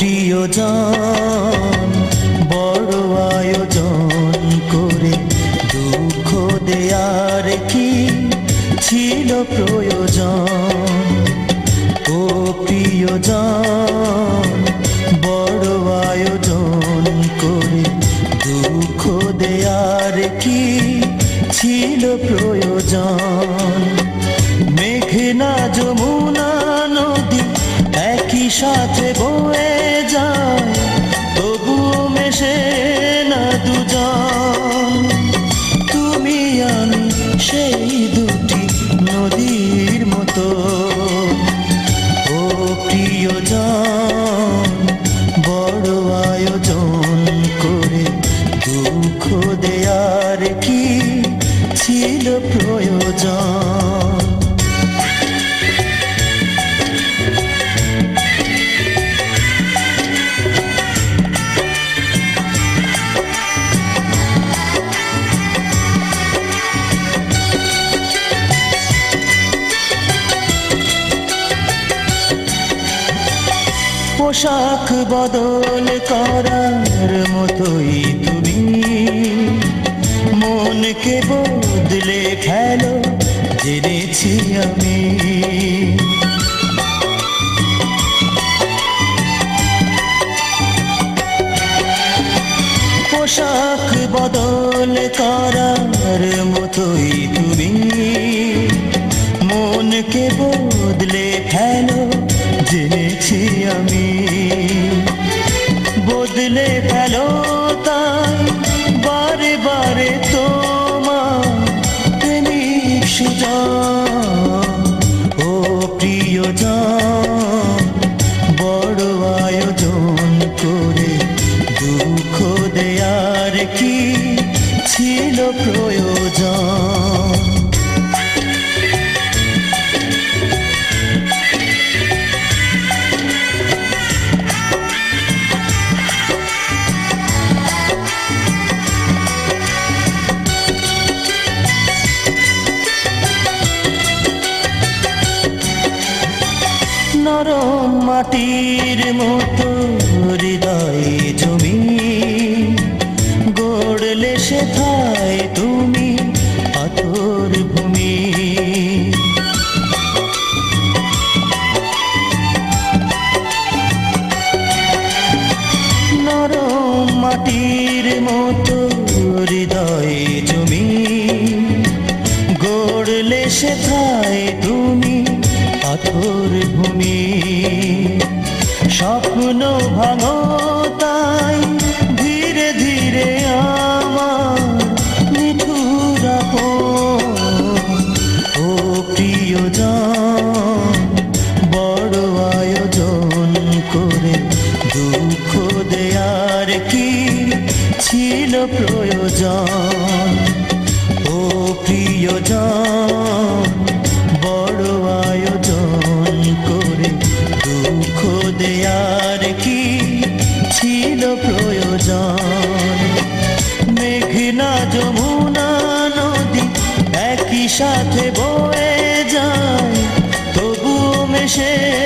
প্রিয়জন, বড় আয়োজন করে দুঃখ দেয়ার কি ছিল প্রয়োজন? ও প্রিয়জন, বড় আয়োজন করে দুঃখ দেয়ার কি ছিল প্রয়োজন? মেঘনা যমুনা নদী সাথে বয়ে যায়, তবুও মেশে না দুজন। তুমি আমি সেই দুটি নদীর মতো। ও প্রিয়জন, বড় আয়োজন করে দুঃখ দেয়ার কি ছিল প্রয়োজন? পোশাক বদল করার মতোই তুমি। মনকে বদলে ফেলো, জেনেছি আমি। পোশাক বদল করার মতোই তুমি। মনকে বদলে ফেলো জেনেছি আমি। বদলে ফেলো তাই বারে বারে তোমার প্রেমিক সুজন। ও প্রিয়জন, বড় আয়োজন করে দুঃখ দেয়ার কি ছিল প্রয়োজন? নরম মাটির মতো, হৃদয় জমি গড়লে সেথায় তুমি পাথর ভূমি। নরম মাটির মতো, হৃদয় জমি গড়লে সেথায় তুমি পাথর ভূমি স্বপ্ন ভাঙো তাই ধীরে ধীরে আমার নিঠুর ও প্রিয়জন, বড় আয়োজন করে দুঃখ দেয়ার কি ছিল প্রয়োজন? ও প্রিয়জন মেঘনা যমুনা নদী একই সাথে বয়ে যায় তবুও মেশে